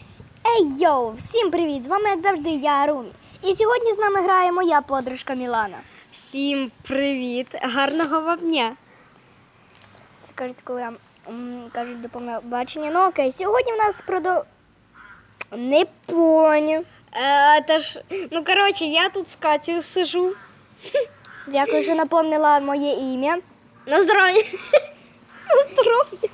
Ей йоу! Всім привіт! З вами як завжди я Румі. І сьогодні з нами грає моя подружка Мілана. Всім привіт! Гарного вам дня! Це кажуть, коли м, кажуть до побачення. Ну окей, сьогодні в нас продо. Не поняв. Е, та ж, ну коротше, я тут з Катю сижу. Дякую, що напомнила моє ім'я. На здоров'я! На здоров'я!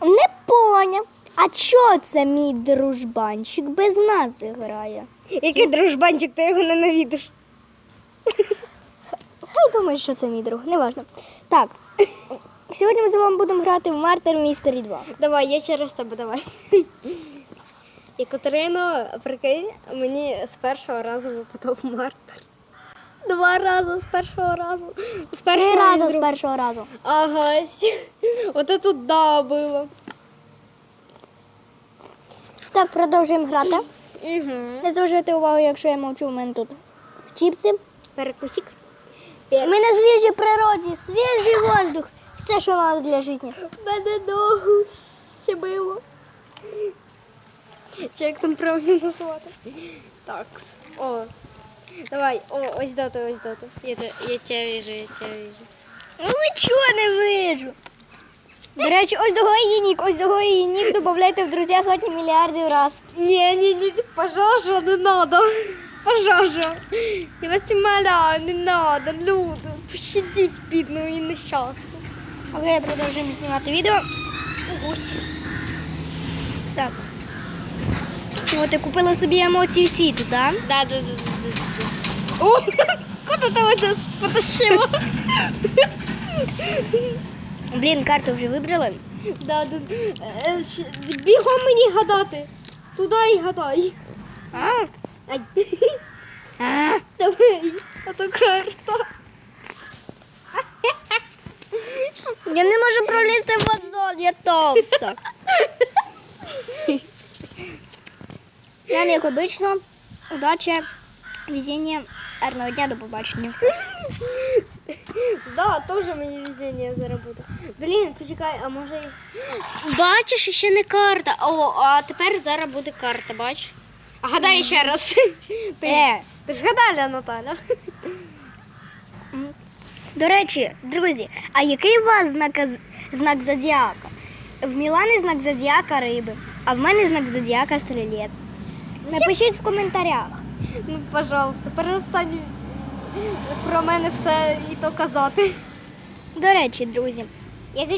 Не поняв. А чого це мій дружбанчик без нас грає? Який дружбанчик, ти його ненавидиш? Хай думає, що це мій друг, неважно. Так. Сьогодні ми з вами будемо грати в Мартер Містері 2. Давай, я через тебе давай. І Катерино, прикинь, мені з першого разу випадав мартер. Два рази з першого разу. З Три першого рази з першого разу. Ага. От тут да було. Так, продовжуємо грати. Угу. Не зважайте увагу, якщо я мовчу, у мене тут чіпси. Перекусик. Ми на свіжій природі, свіжий воздух. Все, що треба для життя. Мене ногу ще било. Чи як там правильно назвати? Так. О. Давай, о, ось доти, ось доти. Я, те- я тебе вижу, я тебе вижу. Ну нічого не вижу. До речі, ось того її нік, ось того її нік додавайте в друзі сотні мільярдів раз. Не, не, не, пожалуйста, не надо. Пожалуйста. Я вас умоляю, не надо, люди. Пощадіть бідну і нещасну. Окей, продовжуємо знімати відео. Ось. Так. От я купила собі емоцію сіту, так? Да, да, да, да, да, да. О, куди ти мене потащила? Блін, карту вже вибрали. Да, да. Е, щ- Бігом мені гадати. Туди і гадай. А? Ай. А? Давай, а то карта. Я не можу пролізти в вазон, я товста. Нам, як обично, удачі, везіння, гарного дня, до побачення. Да, теж мені везіння зараз. Блін, почекай, а може. Бачиш, ще не карта. О, а тепер зараз буде карта, бач? А гадай ще раз. Е, ти ж гадала, Наталя. до речі, друзі, а який у вас знак, знак зодіака? В Мілани знак зодіака риби, а в мене знак зодіака стрілець. Напишіть в коментарях. Ну, пожалуйста, перестань про мене все і то казати. До речі, друзі.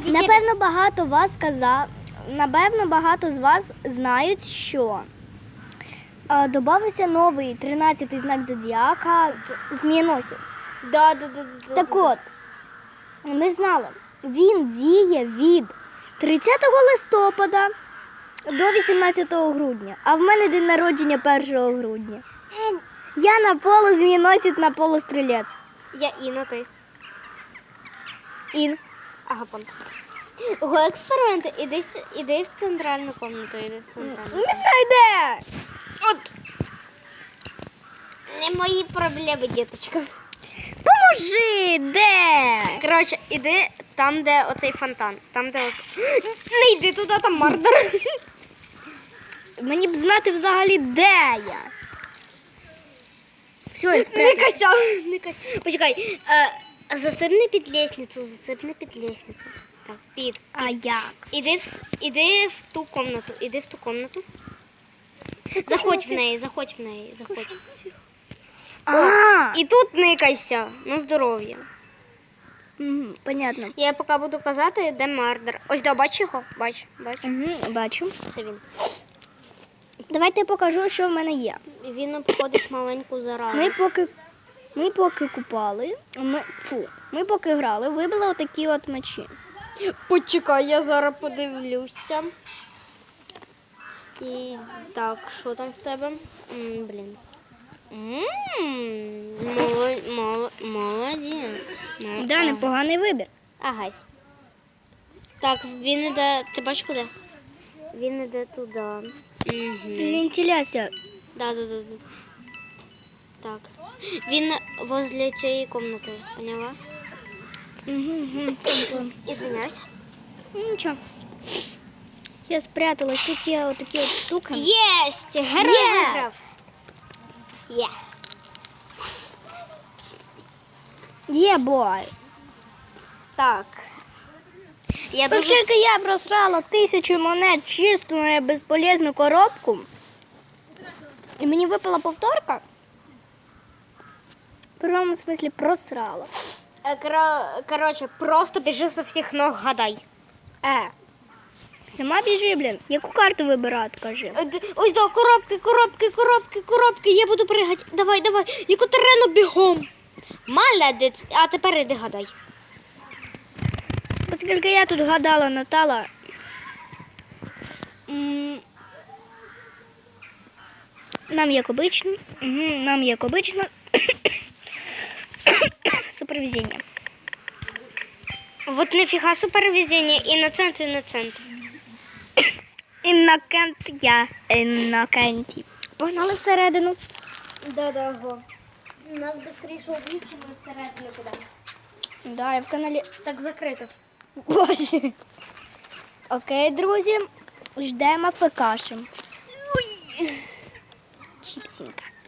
Напевно, багато вас казав, напевно, багато з вас знають, що е, додався новий 13-й знак зодіака змієносів. Да, да, да, да, Так от, ми знали, він діє від 30 листопада до 18 грудня, а в мене день народження 1 грудня. Я на полу змієносець, на полу стрілець. Я Інна, ти. Ін. Ага, пон. Ого, експерименти. Іди, с- іди в центральну комнату, іди в центральну. Не знаю де. От. Не мої проблеми, діточка. Поможи, де? Коротше, іди там, де оцей фонтан. Там, де оце... Не йди туди, там мардер. Мені б знати взагалі, де я. Все, я Не спрятала. не кася. Почекай, е, зацепни під лестницю, зацепни під лестницю. Так, під. А як? Іди в, іди в ту комнату, іди в ту комнату. Заходь в неї, заходь в неї, заходь. А, І тут никайся на здоров'я. Мгм, понятно. Я поки буду казати, де мардер. Ось да, бач його? Бач, бач. Угу, бачу. Це він. Давайте я покажу, що в мене є. Він обходить маленьку заразу. Ми поки, ми поки купали, ми, фу, ми поки грали, вибили отакі от мечі. Почекай, я зараз подивлюся. І так, що там в тебе? М, блін. М, моло- моло- Молодець. Мол- Да, ага. непоганий вибір. Агась. Так, він іде. Ти бачиш куди? Він іде туди. Угу. Вентиляція. Да, да, да, да. Так. Він возле цієї кімнати, поняла? Угу, угу. Ізвиняюсь. Нічого. Я спряталась, тут є отакі от штуки. Єсть! Герой Є! виграв. Є. Є бой. Так. Я дуже... Оскільки я просрала тисячу монет чисто на безполезну коробку, і мені випала повторка, в прямому смислі просрала. Е, коро- Коротше, просто біжи з всіх ног, гадай. Е. Сама біжи, блін. Яку карту вибирати, кажи. Е, Ось до коробки, коробки, коробки, коробки. Я буду пригати. Давай, давай. Екатерино, бігом. Молодець. А тепер іди гадай. Оскільки я тут гадала Натала. Нам як обично. Угу, нам як обично. Супервезіння. Вот нафіга супервезення, іноцент, іноцент. Іннокент я. Іннокенті. Погнали всередину. Да-да, го. Нас швидше чим ми всередину куди. Да, я в каналі. Так закрито. Боже. Окей, друзі. Ждемо фекашем.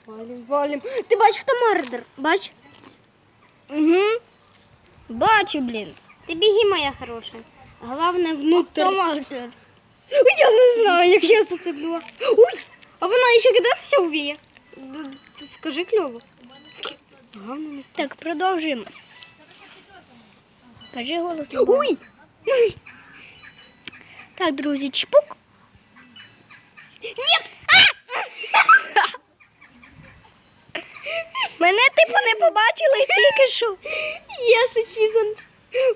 Валим, валим. Ти бачиш, хто мордер? Бач? Угу. Бачу, блін. Ти біги, моя хороша. Головне внутрь. Хто? Ой, я не знаю, як я зацепнула. Ой, а вона ще кидатися вміє. Д- д- Скажи кльово. Головне не. Так, продовжуємо. Кажи голос. Ой! Так, друзі, чпук. Нет! Мене типу не побачили тільки що. Yes, achievement.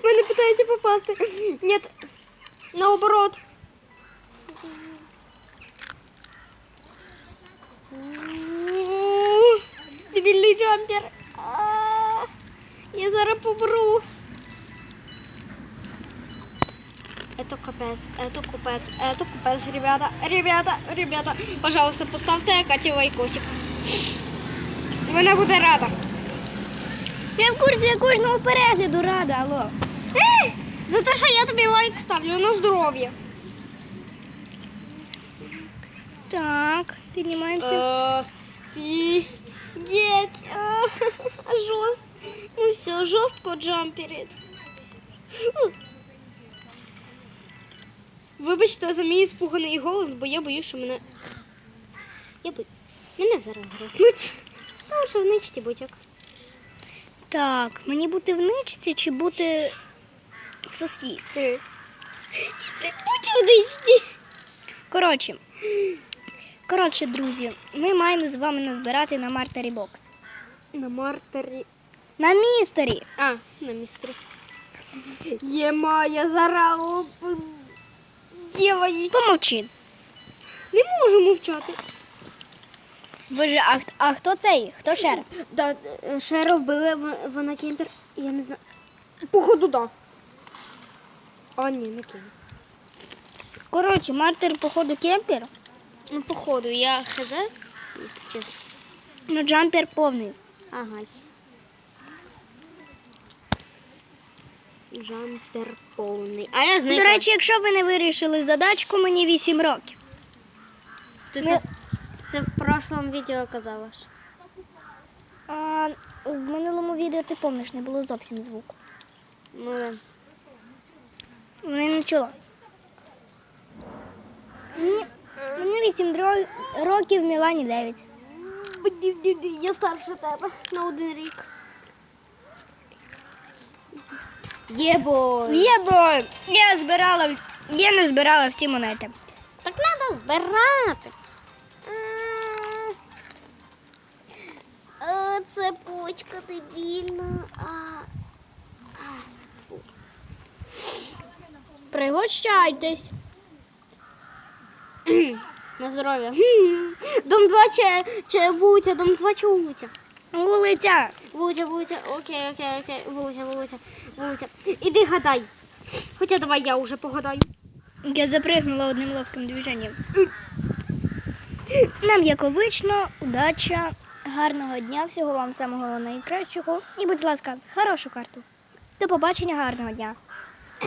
Мене питаються попасти. Нет. Наоборот. У, Дебільний джампер. А, Я зараз побру. Это капец, это капец, это капец, ребята, ребята, ребята. Пожалуйста, поставте Каті лайкосик. Вона буде рада. Я в курсі я кожного перегляду рада, алло. Е, За те, що я тобі лайк ставлю на здоров'я. Так, піднімаємося. Офігеть. А, Жорст. Ну все, жорстко джамперить. Вибачте за мій спуганий голос, бо я боюсь, що мене. Я бо... Мене зараз грохнуть. Та що в ничті будь-як. Так, мені бути в ничці чи бути в сосвісті? Будь в ничті. Коротше. Коротше, друзі, ми маємо з вами назбирати на Мартері бокс. На мартері. На містері. А, на містрі. Єма, я зараз діваю. Помовчи. Не можу мовчати. Боже, а, а хто цей? Хто шер? Да, е, Шера вбили, вона кемпер, я не знаю. Походу, да. А, ні, не кемпер. Коротше, Мартер, походу, кемпер, Ну, походу, я хз, якщо чесно. но джампер повний. Ага. Джампер повний. А я знаю. До речі, якщо ви не вирішили задачку, мені 8 років. ти ми- це, це в прошлому відео казала. А в минулому відео ти помниш, не було зовсім звуку. Ну, да. Вони не чула. Мені, мені 8 дро- років, Мілані 9. Я старше тебе на один рік. Єбой. Є, бо я збирала, я не збирала всі монети. Так треба збирати. А, Це почка дебільна. А, Пригощайтесь. На здоров'я. Дом 2 чи, чи вулиця, дом 2 чи вулиця. Вулиця. Вулиця, вулиця, окей, окей, окей, вулиця, вулиця, вулиця. Іди гадай. Хоча давай я вже погадаю. Я запригнула одним ловким движенням. Нам, як обично, удача, гарного дня, всього вам самого найкращого. І, будь ласка, хорошу карту. До побачення, гарного дня.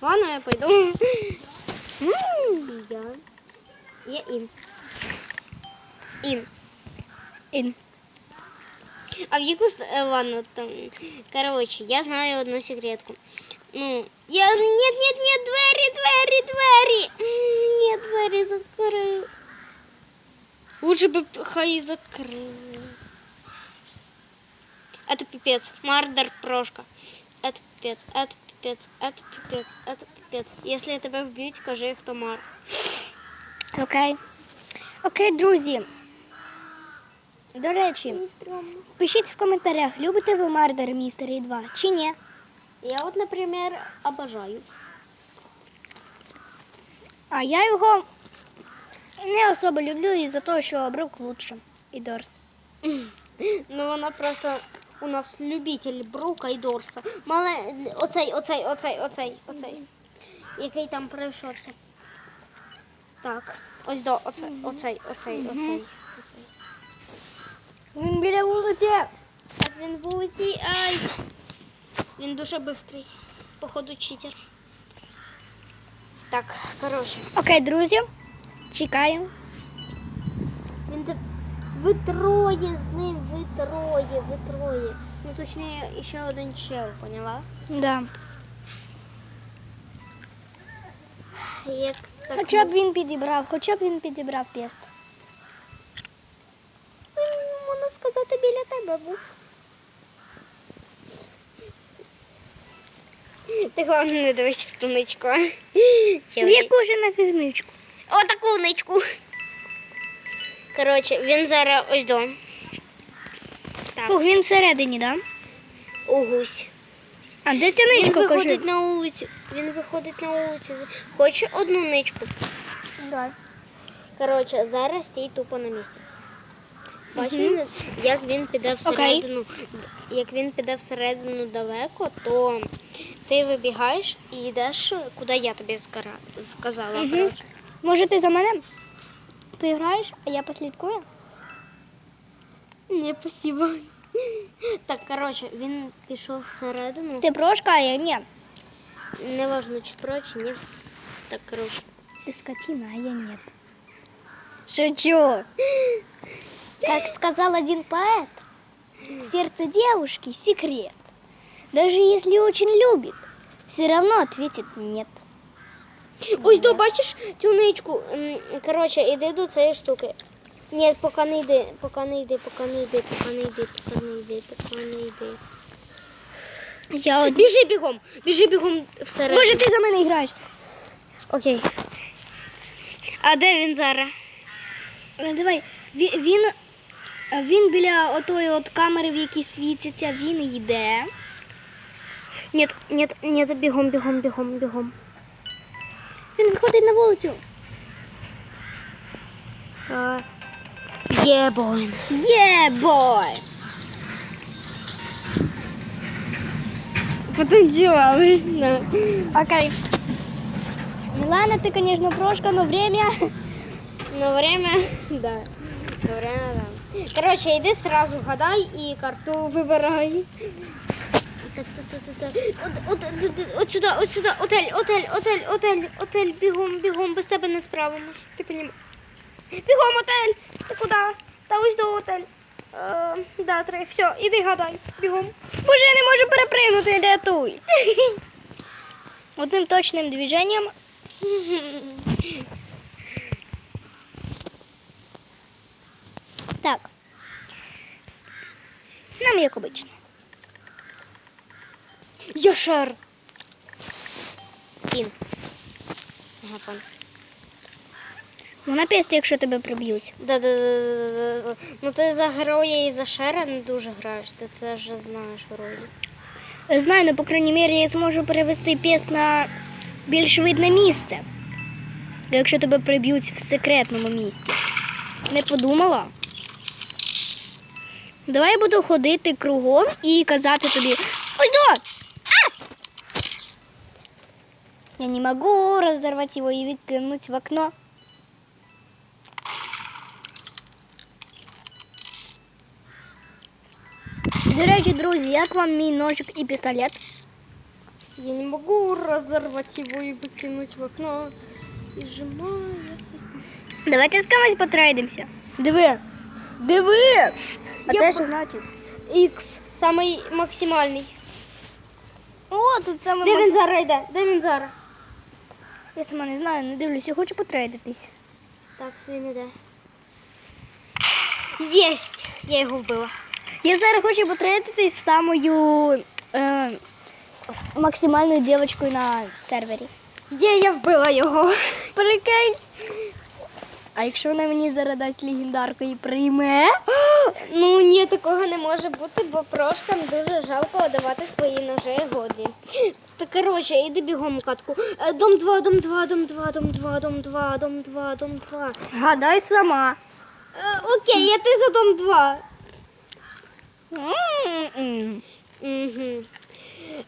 Ладно, я пойду. Я. Я ін. Ін. Ін. А в яку ст- е, там. Короче, я знаю одну секретку. Ну, я. Нет, нет, нет, двері, двері, двері. Ні, двері закрив. Лучше бы хай закрыли. Это пипец. Мардер прошка. Это пипец, это пипец, это пипец, это пипец. Если тебе вб'ють, кажи, хто мар. Окей. Окей, друзі. До речі, пишіть в коментарях, любите ви Мардер Містері 2 чи ні. Я вот, например, обожаю. А я його не особо люблю із-за того, що Брук лучше. І Дорс. Ну вона просто у нас любитель Брука і Дорса. Мале оцей, оцей, оцей, оцей, оцей. Який там пройшовся. Так, ось до оцей, оцей, оцей, оцей, оцей. Він біля вулиці. Так він вулиці, ай. Він дуже швидкий. Походу читер. Так, коротше. Окей, друзі. Чекаємо. Він де... Ви троє з ним, ви троє, ви троє. Ну точніше, ще один чел, поняла? Да. Як так Хоча б він підібрав, хоча б він підібрав. Він, можна сказати, біля тебе був. Ти головне не дивись в ту ничку. В яку ж на фізмичку? О, таку ничку. Коротше, він зараз ось до. Так, Фух, він всередині, да? у гусь. А де ця Він виходить кажи? на вулицю. Він виходить на вулицю. Хоче одну ничку. Да. Коротше, зараз стій тупо на місці. Бачиш, як він піде всередину, як він піде всередину далеко, то ти вибігаєш і йдеш, куди я тобі скара- сказала. Мгм. коротше. Може ти за мене поіграєш, а я послідкую? Ні, спасибо. Так, коротше, він пішов всередину. Ти прошка, а я ні. Не важно, чи про, чи ні. Так, коротше. Ты скотина, а я нет. Шучу. Как сказал один поэт, сердце девушки – секрет. Даже если очень любит, все равно ответит нет. Ось до бачиш цю ничку. Коротше, іди до цієї штуки. Ні, поки не йди, поки не йди, поки не йди, поки не йди, поки не йди, поки не йди. Я од... Біжи бігом, біжи бігом всередину. Боже, ти за мене граєш. Окей. А де він зараз? Е, Давай, Ві- він, е, він біля отої от камери, в якій світиться, він йде. Ні, ні, ні, бігом, бігом, бігом, бігом. Він виходить на вулицю. Є, боїн. Є, бой! Потанцювали. Окей. Милана, ты, конечно, прошка, но время... На время, да. На время, да. Короче, йди сразу гадай і карту вибирай. Так, так, так, так, от сюди, от сюди, отель, отель, отель, отель, отель, бігом, бігом, без тебе не справимось. Ти понімаєш? Бігом, отель! Ти куди? Та ось до отель. Е, да, три. Все, іди гадай, бігом. Боже, я не можу перепригнути, рятуй. Одним точним движенням. Так. Нам як обично. Яшер. Кін. Ага, пан. Ну, на пісті, якщо тебе приб'ють. Да, да, да, да, да. Ну ти за героя і за шера не дуже граєш, ти це вже знаєш вроді. Знаю, ну, по крайній мірі, я зможу перевести піст на більш видне місце. Якщо тебе приб'ють в секретному місці. Не подумала? Давай я буду ходити кругом і казати тобі. Ой, да! Я не могу разорвать его и выкинуть в окно. До речі, друзі, як вам мій ножик і пістолет? Я не можу розірвати його і викинути в окно. І зжимає. Давайте з кимось потрейдимося. Диви. Диви. А Я це по- що значить? Ікс. Самий максимальний. О, тут саме. Де макс- він зараз йде? Де він зараз? Я сама не знаю, не дивлюся, я хочу потрейдитись. Так, він іде. Єсть! Я його вбила. Я зараз хочу потрейдитись з самою е, максимальною дівчинкою на сервері. Є, я вбила його. Прикинь. А якщо вона мені зараз дасть легендарку і прийме? Ну ні, такого не може бути, бо прошкам дуже жалко давати свої ножи годі. Та коротше, іди бігом у катку. Е, Дом 2, дом 2, дом 2, дом 2, дом 2, дом 2, дом 2. Гадай сама. Е, Окей, я ти за дом 2. М-м-м. Угу.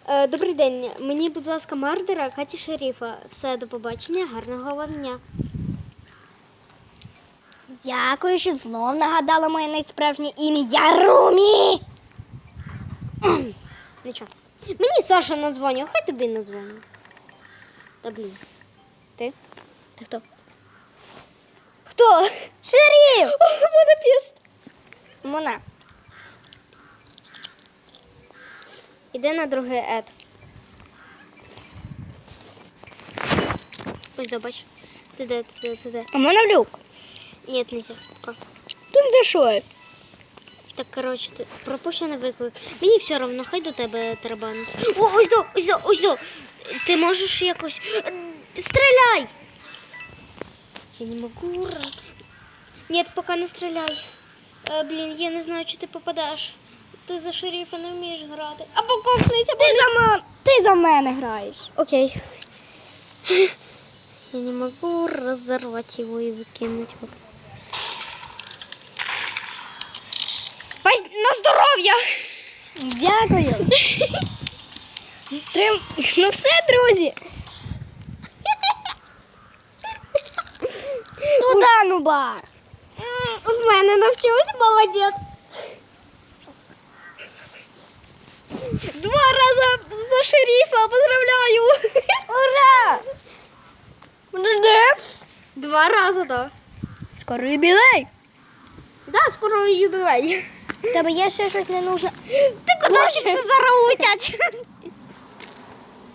Е, добрий день. Мені, будь ласка, мардера Каті Шеріфа. Все, до побачення, гарного вам дня. Дякую, що знов нагадала моє найсправжнє ім'я Румі. Нічого. Мені Саша надзвонив, хай тобі надзвонив. Та блін. Ти? Ти хто? Хто? Шеріф! Монопіст. Мона. Іди на другий ед. Ось до, бач. Ти де, ти де, ти де. А Мона в люк. Ні, нельзя. Пока. Тут за що? Так, коротше, ти пропущений виклик. Мені все одно, хай до тебе тарабанить. О, ось до, ось до, ось до. Ти можеш якось. Е, Стріляй! Я не можу. Ні, поки не стріляй. Е, блін, я не знаю, чи ти попадеш. Ти за шерифа не вмієш грати. Або кокнися, Ти за, ти за мене граєш. Окей. Я не могу разорвать его и выкинуть. Здоров'я! Дякую. Трим... Ну все, друзі. Туда, нуба. В мене навчилась молодець. Два рази за шерифа, поздравляю! Ура! Жди. Два рази, так. Скоро юбілей. Да, скоро юбилей. Тебе є ще щось не нужно. Ти куди вчився зараз летять?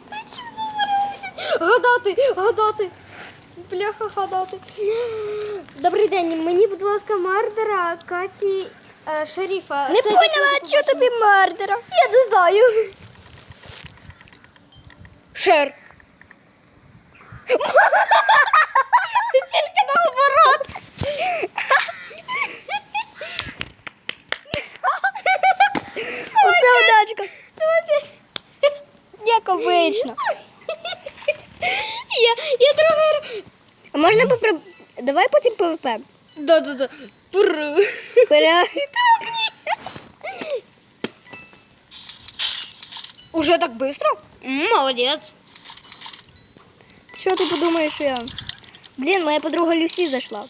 Вчився зараз. Гадати, гадати. Бляха, гадати. Добрий день, мені, будь ласка, мардера Каті е, Шеріфа. Не Все, поняла, дякую, що тобі мардера. Я не знаю. Шер. Тільки наоборот. Удачка. Як обично. Я, я трохи... А можна попри... Давай потім ПВП. Да-да-да. Пуру. Пере... Уже так быстро? Молодец. Що ти подумаєш, я? Блін, моя подруга Люсі зайшла.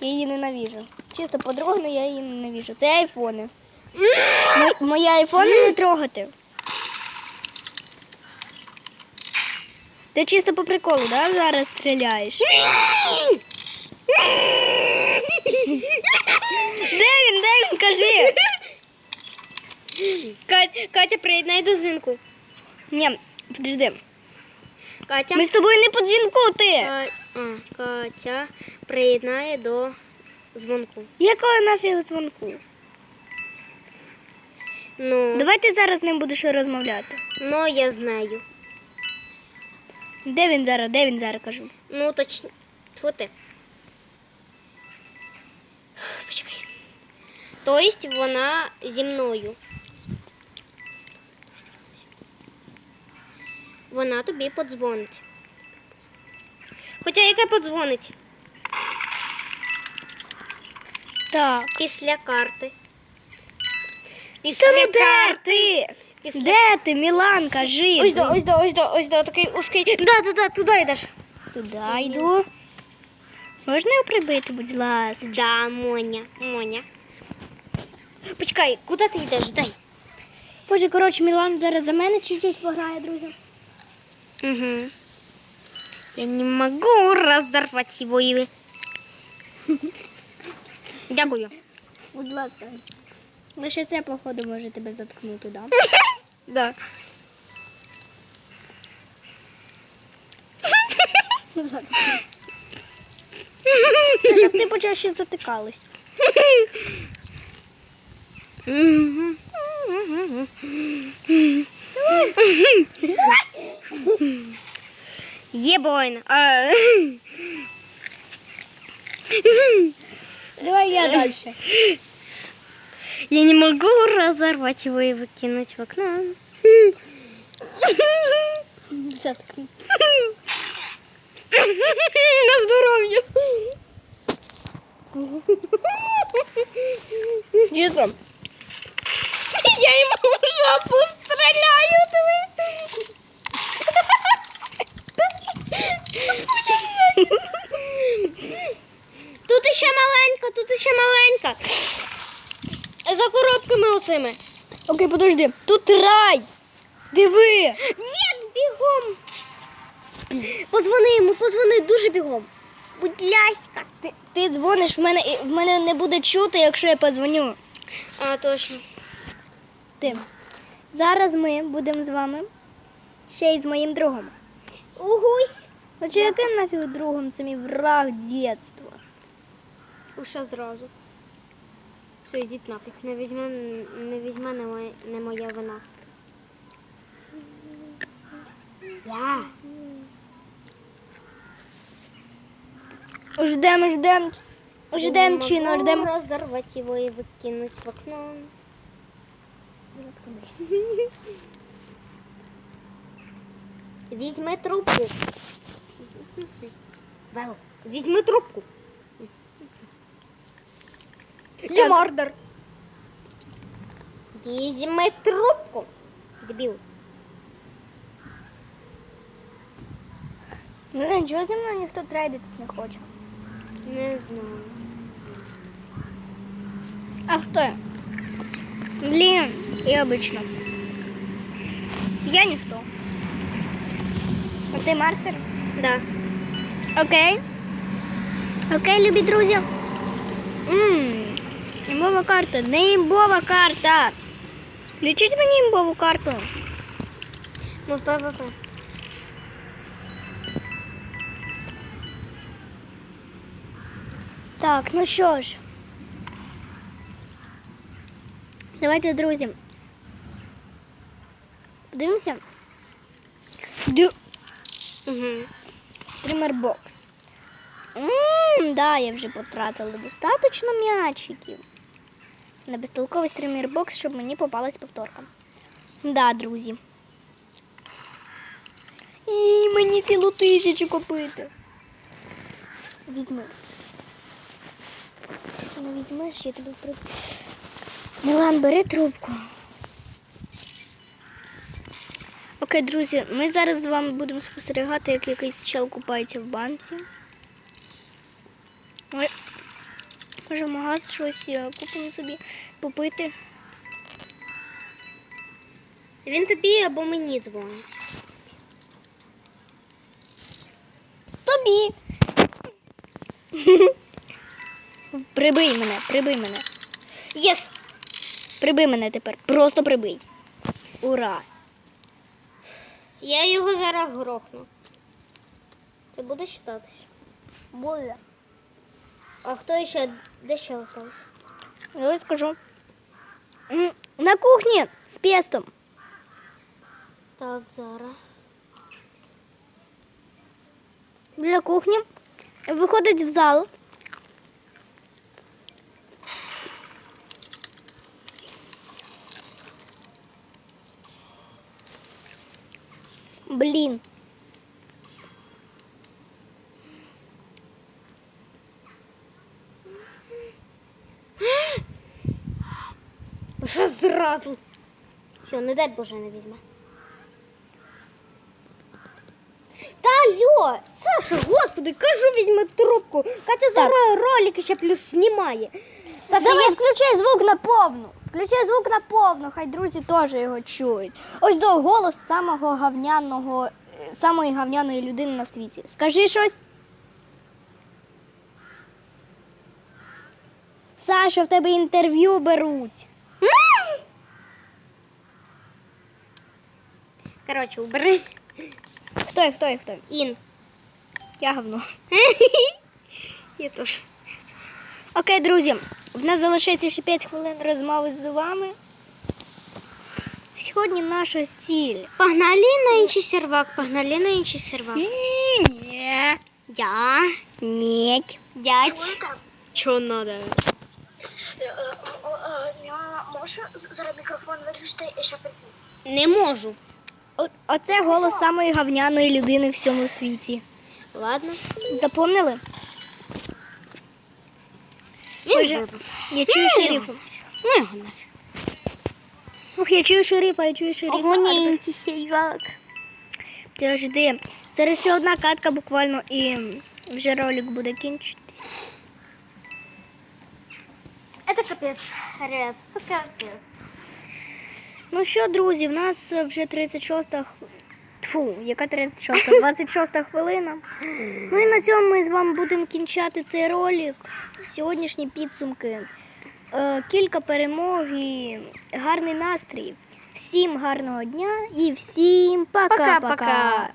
Я її ненавижу. Чисто подруга, але я її ненавижу. Це айфони. Мо- Мої айфони не трогати. Ти чисто по приколу, да, зараз стріляєш? Де він, де він, кажи? Катя, Катя, приєднай до дзвінку. Ні, подожди. Катя. Ми з тобою не по дзвінку, ти. Ка- а, Катя приєднає до дзвонку. Якого нафіг дзвонку? Ну, Давай ти зараз з ним будеш розмовляти. ну я знаю. Де він зараз? Де він зараз кажу? Ну, точно. Тьфу ти. Почекай. Тобто вона зі мною. Вона тобі подзвонить. Хоча яка подзвонить? Так. Після карти. Після карти. ти? Після... Де ти, Мілан, кажи. Ось до, ось до, ось до, ось до, такий узкий. Да, да, да, туди йдеш. Туди йду. Можна його прибити, будь ласка. Да, Моня, Моня. Почекай, куди ти йдеш? Дай. Боже, коротше, Мілан зараз за мене чуть-чуть пограє, друзі. Угу. Я не могу разорвать его. Дякую. Будь ласка. Лише це, походу, може тебе заткнути, да? Да. Щоб ти почаще затикалась. Ебойн. А, Давай я далі. Я не могу разорвать его и выкинуть в окно. На здоровье. Чесно. Я ему в жопу стреляю. Тут ще маленька, тут ще маленька. За коробками оцими. Окей, подожди. Тут рай. Диви. Ні, бігом. Позвони йому, позвони дуже бігом. Будь ласка. Ти, ти дзвониш, в мене, в мене не буде чути, якщо я подзвоню. А, точно. Ти. Зараз ми будемо з вами ще й з моїм другом. Угусь. Хоча яким нафіг другом це мій враг дєтства? Уша зразу. Все, йдіть нафіг. Не візьме, не візьме не моя, не моя вина. Я. Ждем, ждем. Ждем чина, ждем. разорвать его и выкинуть в окно. Візьми трубку. Вел, візьми трубку. Лімардер. Візьми трубку. Дебіл. Ну, чого зі мною ніхто трейдитись не хоче? Не знаю. А хто я? Блін, я обично. Я ніхто. А ти мартер? Да. Окей. Окей, любі друзі. Ммм, Імбова карта, не імбова карта. Включіть мені імбову карту. Ну, ПВП. Так, ну що ж. Давайте, друзі. Подивимося. Ду... Угу. Тримербокс. Ммм, да, я вже потратила достаточно м'ячиків. На безтолковий стримербокс, щоб мені попалась повторка. Да, друзі. І мені цілу тисячу купити. Візьми. Не візьмеш, я тобі при... Мілан, бери трубку. Окей, друзі, ми зараз з вами будемо спостерігати, як якийсь чел купається в банці. Ми- Може, магаз щось е, купимо собі попити. Він тобі або мені дзвонить. Тобі. Прибий мене, прибий мене. Єс! Прибий мене тепер. Просто прибий. Ура! Я його зараз грохну. Це буде считатися. Буде. А хто ще? Де ще остався? Я скажу. М, На кухні з пестом. Так, зараз. Біля кухні. Виходить в зал. Блін. Що зразу? Все, не дай Боже не візьме. Та алло, Саша, господи, кажу, візьми трубку. Катя зараз ролики ще плюс знімає. Саша, Давай я... включай звук на повну. Включай звук на повну, хай друзі теж його чують. Ось до голос самого гавняного самої гавняної людини на світі. Скажи щось. Саша, в тебе інтерв'ю беруть. Коротше, убери. Хто я, хто я, хто? Ін. Я говно. Я теж. Окей, друзі, в нас залишається ще 5 хвилин розмови з вами. Сьогодні наша ціль. Погнали на інший сервак, погнали на інший сервак. Ні. Я. Ні. Дядь. Що надо? Е, Я зараз мікрофон виключити і ще прийти? Не можу. Оце голос самої гавняної людини в всьому світі. Ладно. Запомнили? Боже. Я чую Ну, шерифа. Ну його нафіг. Ух, я чую шерифа, я чую шерифа. Гоніть сервак. Подожди. Зараз ще одна катка буквально і вже ролик буде кінчитись. Это капець, ребят, это капець. Ну що, друзі, в нас вже 36 та Тьфу, яка 36 26 хвилина. Ну і на цьому ми з вами будемо кінчати цей ролик. Сьогоднішні підсумки. Е, кілька перемог і гарний настрій. Всім гарного дня і всім. Пока-пока.